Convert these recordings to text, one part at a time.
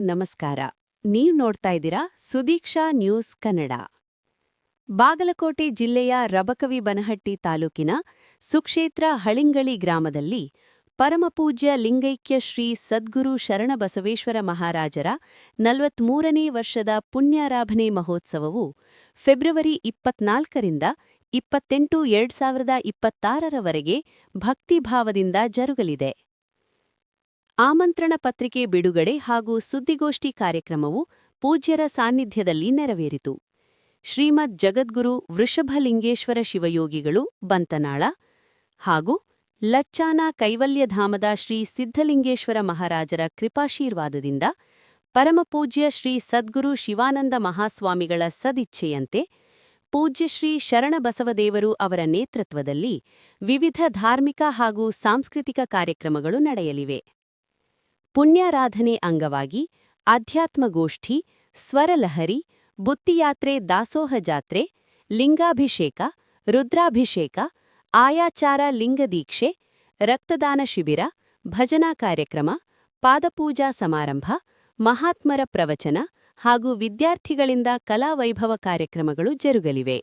ನಮಸ್ಕಾರ. ನೀವು ನೋಡ್ತಾ ಇದ್ದೀರಾ ಸುದೀಕ್ಷಾ ನ್ಯೂಸ್ ಕನ್ನಡ. ಬಾಗಲಕೋಟೆ ಜಿಲ್ಲೆಯ ರಬಕವಿ ಬನಹಟ್ಟಿ ತಾಲೂಕಿನ ಸುಕ್ಷೇತ್ರ ಹಳಿಂಗಳಿ ಗ್ರಾಮದಲ್ಲಿ ಪರಮಪೂಜ್ಯ ಲಿಂಗೈಕ್ಯ ಶ್ರೀ ಸದ್ಗುರು ಶರಣಬಸವೇಶ್ವರ ಮಹಾರಾಜರ ನಲವತ್ಮೂರನೇ ವರ್ಷದ ಪುಣ್ಯಾರಾಧನೆ ಮಹೋತ್ಸವವು ಫೆಬ್ರವರಿ ಇಪ್ಪತ್ನಾಲ್ಕರಿಂದ ಇಪ್ಪತ್ತೆಂಟು ಎರಡ್ ಸಾವಿರದ ಇಪ್ಪತ್ತಾರರವರೆಗೆ ಭಕ್ತಿಭಾವದಿಂದ ಜರುಗಲಿದೆ. ಆಮಂತ್ರಣ ಪತ್ರಿಕೆ ಬಿಡುಗಡೆ ಹಾಗೂ ಸುದ್ದಿಗೋಷ್ಠಿ ಕಾರ್ಯಕ್ರಮವು ಪೂಜ್ಯರ ಸಾನ್ನಿಧ್ಯದಲ್ಲಿ ನೆರವೇರಿತು. ಶ್ರೀಮದ್ ಜಗದ್ಗುರು ವೃಷಭಲಿಂಗೇಶ್ವರ ಶಿವಯೋಗಿಗಳು ಬಂತನಾಳ ಹಾಗೂ ಲಚ್ಚಾನ ಕೈವಲ್ಯಧಾಮದ ಶ್ರೀ ಸಿದ್ಧಲಿಂಗೇಶ್ವರ ಮಹಾರಾಜರ ಕೃಪಾಶೀರ್ವಾದದಿಂದ ಪರಮಪೂಜ್ಯ ಶ್ರೀ ಸದ್ಗುರು ಶಿವಾನಂದ ಮಹಾಸ್ವಾಮಿಗಳ ಸದಿಚ್ಛೆಯಂತೆ ಪೂಜ್ಯ ಶ್ರೀ ಶರಣಬಸವದೇವರು ಅವರ ನೇತೃತ್ವದಲ್ಲಿ ವಿವಿಧ ಧಾರ್ಮಿಕ ಹಾಗೂ ಸಾಂಸ್ಕೃತಿಕ ಕಾರ್ಯಕ್ರಮಗಳು ನಡೆಯಲಿವೆ. ಪುಣ್ಯಾರಾಧನೆ ಅಂಗವಾಗಿ ಅಧ್ಯಾತ್ಮಗೋಷ್ಠಿ ಸ್ವರಲಹರಿ, ಬುತ್ತಿಯಾತ್ರೆ ದಾಸೋಹ ಜಾತ್ರೆ, ಲಿಂಗಾಭಿಷೇಕ, ರುದ್ರಾಭಿಷೇಕ, ಆಯಾಚಾರ ಲಿಂಗದೀಕ್ಷೆ ರಕ್ತದಾನ ಶಿಬಿರ, ಭಜನಾ ಕಾರ್ಯಕ್ರಮ, ಪಾದಪೂಜಾ ಸಮಾರಂಭ, ಮಹಾತ್ಮರ ಪ್ರವಚನ ಹಾಗೂ ವಿದ್ಯಾರ್ಥಿಗಳಿಂದ ಕಲಾವೈಭವ ಕಾರ್ಯಕ್ರಮಗಳು ಜರುಗಲಿವೆ.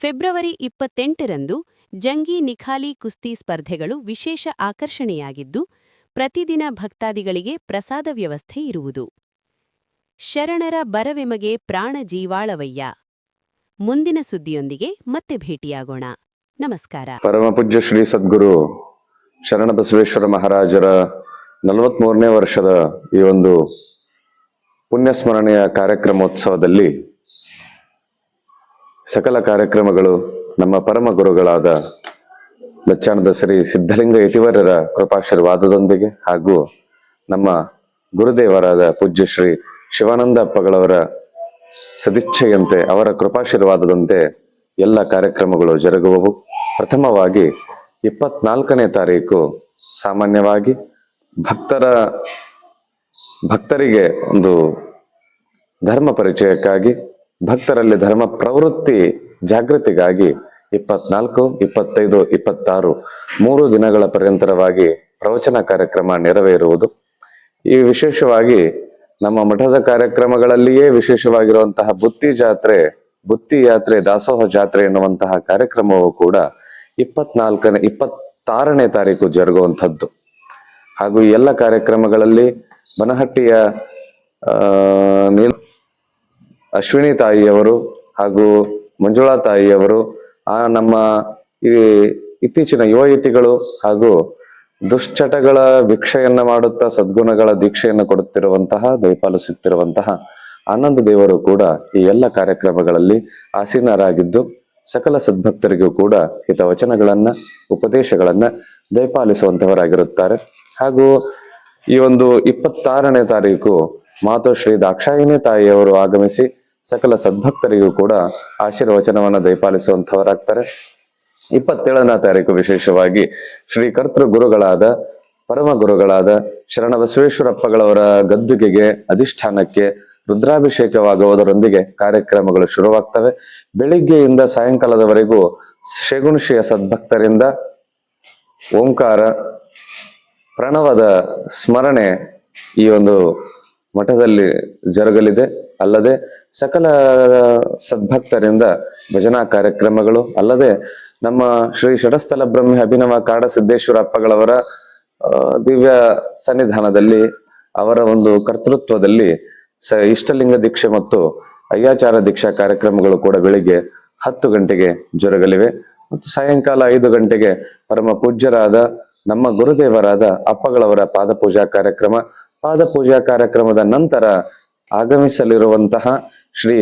ಫೆಬ್ರವರಿ ಇಪ್ಪತ್ತೆಂಟರಂದು ಜಂಗಿ ನಿಖಾಲಿ ಕುಸ್ತಿ ಸ್ಪರ್ಧೆಗಳು ವಿಶೇಷ ಆಕರ್ಷಣೆಯಾಗಿದ್ದು ಪ್ರತಿದಿನ ಭಕ್ತಾದಿಗಳಿಗೆ ಪ್ರಸಾದ ವ್ಯವಸ್ಥೆ ಇರುವುದು. ಶರಣರ ಬರವೆಮಗೆ ಪ್ರಾಣ ಜೀವಾಳವಯ್ಯ. ಮುಂದಿನ ಸುದ್ದಿಯೊಂದಿಗೆ ಮತ್ತೆ ಭೇಟಿಯಾಗೋಣ. ನಮಸ್ಕಾರ. ಪರಮಪೂಜ್ಯ ಶ್ರೀ ಸದ್ಗುರು ಶರಣಬಸವೇಶ್ವರ ಮಹಾರಾಜರ ನಲವತ್ಮೂರನೇ ವರ್ಷದ ಈ ಒಂದು ಪುಣ್ಯಸ್ಮರಣೆಯ ಕಾರ್ಯಕ್ರಮೋತ್ಸವದಲ್ಲಿ ಸಕಲ ಕಾರ್ಯಕ್ರಮಗಳು ನಮ್ಮ ಪರಮ ಗುರುಗಳಾದ ಲಚ್ಚಾನದ ಶ್ರೀ ಸಿದ್ಧಲಿಂಗ ಯತಿವರರ ಕೃಪಾಶೀರ್ವಾದದೊಂದಿಗೆ ಹಾಗೂ ನಮ್ಮ ಗುರುದೇವರಾದ ಪೂಜ್ಯ ಶ್ರೀ ಶಿವಾನಂದ ಅಪ್ಪಗಳವರ ಸದಿಚ್ಛೆಯಂತೆ ಅವರ ಕೃಪಾಶೀರ್ವಾದದಂತೆ ಎಲ್ಲ ಕಾರ್ಯಕ್ರಮಗಳು ಜರುಗುವವು. ಪ್ರಥಮವಾಗಿ ಇಪ್ಪತ್ನಾಲ್ಕನೇ ತಾರೀಕು ಸಾಮಾನ್ಯವಾಗಿ ಭಕ್ತರ, ಭಕ್ತರಿಗೆ ಒಂದು ಧರ್ಮ ಪರಿಚಯಕ್ಕಾಗಿ ಭಕ್ತರಲ್ಲಿ ಧರ್ಮ ಪ್ರವೃತ್ತಿ ಜಾಗೃತಿಗಾಗಿ ಇಪ್ಪತ್ನಾಲ್ಕು, ಇಪ್ಪತ್ತೈದು, ಇಪ್ಪತ್ತಾರು, ಮೂರು ದಿನಗಳ ಪರ್ಯಂತರವಾಗಿ ಪ್ರವಚನ ಕಾರ್ಯಕ್ರಮ ನೆರವೇರುವುದು. ಈ ವಿಶೇಷವಾಗಿ ನಮ್ಮ ಮಠದ ಕಾರ್ಯಕ್ರಮಗಳಲ್ಲಿಯೇ ವಿಶೇಷವಾಗಿರುವಂತಹ ಬುತ್ತಿ ಜಾತ್ರೆ, ಬುತ್ತಿ ಯಾತ್ರೆ, ದಾಸೋಹ ಜಾತ್ರೆ ಎನ್ನುವಂತಹ ಕಾರ್ಯಕ್ರಮವು ಕೂಡ ಇಪ್ಪತ್ನಾಲ್ಕನೇ, ಇಪ್ಪತ್ತಾರನೇ ತಾರೀಕು ಜರುಗುವಂಥದ್ದು. ಹಾಗೂ ಎಲ್ಲ ಕಾರ್ಯಕ್ರಮಗಳಲ್ಲಿ ಬನಹಟ್ಟಿಯ ಅಶ್ವಿನಿ ತಾಯಿಯವರು ಹಾಗೂ ಮಂಜುಳಾ ತಾಯಿಯವರು ಆ ನಮ್ಮ ಈ ಇತ್ತೀಚಿನ ಯುವಯುತಿಗಳು ಹಾಗೂ ದುಶ್ಚಟಗಳ ಭಿಕ್ಷೆಯನ್ನ ಮಾಡುತ್ತಾ ಸದ್ಗುಣಗಳ ದೀಕ್ಷೆಯನ್ನು ಕೊಡುತ್ತಿರುವಂತಹ, ದಯಪಾಲಿಸುತ್ತಿರುವಂತಹ ಆನಂದ ದೇವರು ಕೂಡ ಈ ಎಲ್ಲ ಕಾರ್ಯಕ್ರಮಗಳಲ್ಲಿ ಆಸೀನರಾಗಿದ್ದು, ಸಕಲ ಸದ್ಭಕ್ತರಿಗೂ ಕೂಡ ಹಿತವಚನಗಳನ್ನ ಉಪದೇಶಗಳನ್ನ ದಯಪಾಲಿಸುವಂತವರಾಗಿರುತ್ತಾರೆ. ಹಾಗೂ ಈ ಒಂದು ಇಪ್ಪತ್ತಾರನೇ ತಾರೀಕು ಮಾತೋಶ್ರೀ ದಾಕ್ಷಾಯಿನಿ ತಾಯಿಯವರು ಆಗಮಿಸಿ ಸಕಲ ಸದ್ಭಕ್ತರಿಗೂ ಕೂಡ ಆಶೀರ್ವಚನವನ್ನ ದಯಪಾಲಿಸುವಂತವರಾಗ್ತಾರೆ ಇಪ್ಪತ್ತೇಳನೇ ತಾರೀಕು ವಿಶೇಷವಾಗಿ ಶ್ರೀ ಕರ್ತೃ ಗುರುಗಳಾದ ಪರಮ ಗುರುಗಳಾದ ಶರಣ ಬಸವೇಶ್ವರಪ್ಪಗಳವರ ಗದ್ದುಗೆಗೆ ಅಧಿಷ್ಠಾನಕ್ಕೆ ರುದ್ರಾಭಿಷೇಕವಾಗುವುದರೊಂದಿಗೆ ಕಾರ್ಯಕ್ರಮಗಳು ಶುರುವಾಗ್ತವೆ. ಬೆಳಿಗ್ಗೆಯಿಂದ ಸಾಯಂಕಾಲದವರೆಗೂ ಶಗುಣಶಿಯ ಸದ್ಭಕ್ತರಿಂದ ಓಂಕಾರ, ಪ್ರಣವದ ಸ್ಮರಣೆ ಈ ಒಂದು ಮಠದಲ್ಲಿ ಜರುಗಲಿದೆ. ಅಲ್ಲದೆ ಸಕಲ ಸದ್ಭಕ್ತರಿಂದ ಭಜನಾ ಕಾರ್ಯಕ್ರಮಗಳು, ಅಲ್ಲದೆ ನಮ್ಮ ಶ್ರೀ ಷಡಸ್ಥಲ ಬ್ರಹ್ಮಿ ಅಭಿನವ ಕಾಡ ಸಿದ್ದೇಶ್ವರ ಅಪ್ಪಗಳವರ ದಿವ್ಯ ಸನ್ನಿಧಾನದಲ್ಲಿ ಅವರ ಒಂದು ಕರ್ತೃತ್ವದಲ್ಲಿ ಸ ಇಷ್ಟಲಿಂಗ ದೀಕ್ಷೆ ಮತ್ತು ಅಯ್ಯಾಚಾರ ದೀಕ್ಷಾ ಕಾರ್ಯಕ್ರಮಗಳು ಕೂಡ ಬೆಳಿಗ್ಗೆ ಹತ್ತು ಗಂಟೆಗೆ ಜರುಗಲಿವೆ. ಮತ್ತು ಸಾಯಂಕಾಲ ಐದು ಗಂಟೆಗೆ ಪರಮ ಪೂಜ್ಯರಾದ ನಮ್ಮ ಗುರುದೇವರಾದ ಅಪ್ಪಗಳವರ ಪಾದಪೂಜಾ ಕಾರ್ಯಕ್ರಮ. ಪಾದಪೂಜಾ ಕಾರ್ಯಕ್ರಮದ ನಂತರ ಆಗಮಿಸಲಿರುವಂತಹ ಶ್ರೀ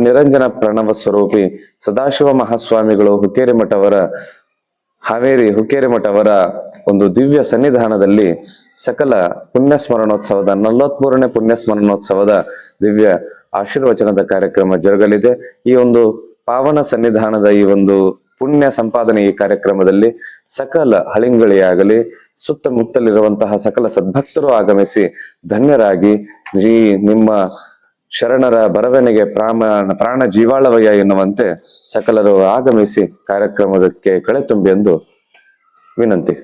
ನಿರಂಜನ ಪ್ರಣವ ಸ್ವರೂಪಿ ಸದಾಶಿವ ಮಹಾಸ್ವಾಮಿಗಳು ಹುಕ್ಕೇರಿ ಮಠವರ ಹಾವೇರಿ ಹುಕ್ಕೇರಿ ಮಠವರ ಒಂದು ದಿವ್ಯ ಸನ್ನಿಧಾನದಲ್ಲಿ ಸಕಲ ಪುಣ್ಯ ಸ್ಮರಣೋತ್ಸವದ ನಲವತ್ಮೂರನೇ ಪುಣ್ಯ ಸ್ಮರಣೋತ್ಸವದ ದಿವ್ಯ ಆಶೀರ್ವಚನದ ಕಾರ್ಯಕ್ರಮ ಜರುಗಲಿದೆ. ಈ ಒಂದು ಪಾವನ ಸನ್ನಿಧಾನದ ಈ ಒಂದು ಪುಣ್ಯ ಸಂಪಾದನೆ ಈ ಕಾರ್ಯಕ್ರಮದಲ್ಲಿ ಸಕಲ ಹಳಿಂಗಳಿಯಾಗಲಿ ಸುತ್ತಮುತ್ತಲಿರುವಂತಹ ಸಕಲ ಸದ್ಭಕ್ತರು ಆಗಮಿಸಿ ಧನ್ಯರಾಗಿ ಈ ನಿಮ್ಮ ಶರಣರ ಬರವಣಿಗೆ ಪ್ರಾಣ ಪ್ರಾಣ ಜೀವಾಳವಯ ಎನ್ನುವಂತೆ ಸಕಲರು ಆಗಮಿಸಿ ಕಾರ್ಯಕ್ರಮಕ್ಕೆ ಕಳೆ ತುಂಬಿ ಎಂದು ವಿನಂತಿ.